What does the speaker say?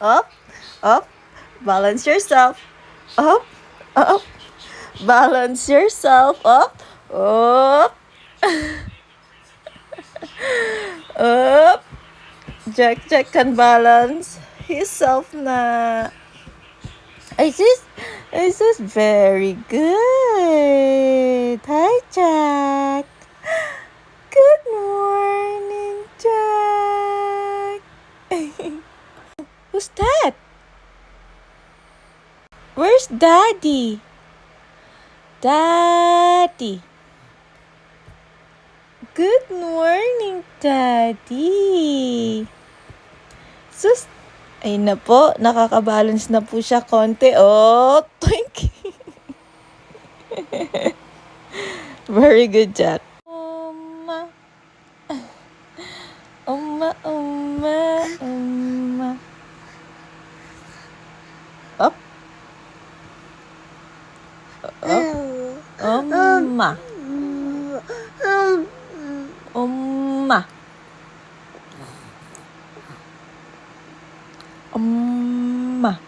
Up, up, balance yourself. Up, up. Balance yourself. Up, up. up. Jack Jack can balance himself na. It's just, it's just very good? Who's that? Where's Daddy? Daddy. Good morning, Daddy. Sus, ay na po, nakakabalance na po siya konti. Oh, you. Very good, Jack. 업. 업. 엄마. 엄마. 엄마.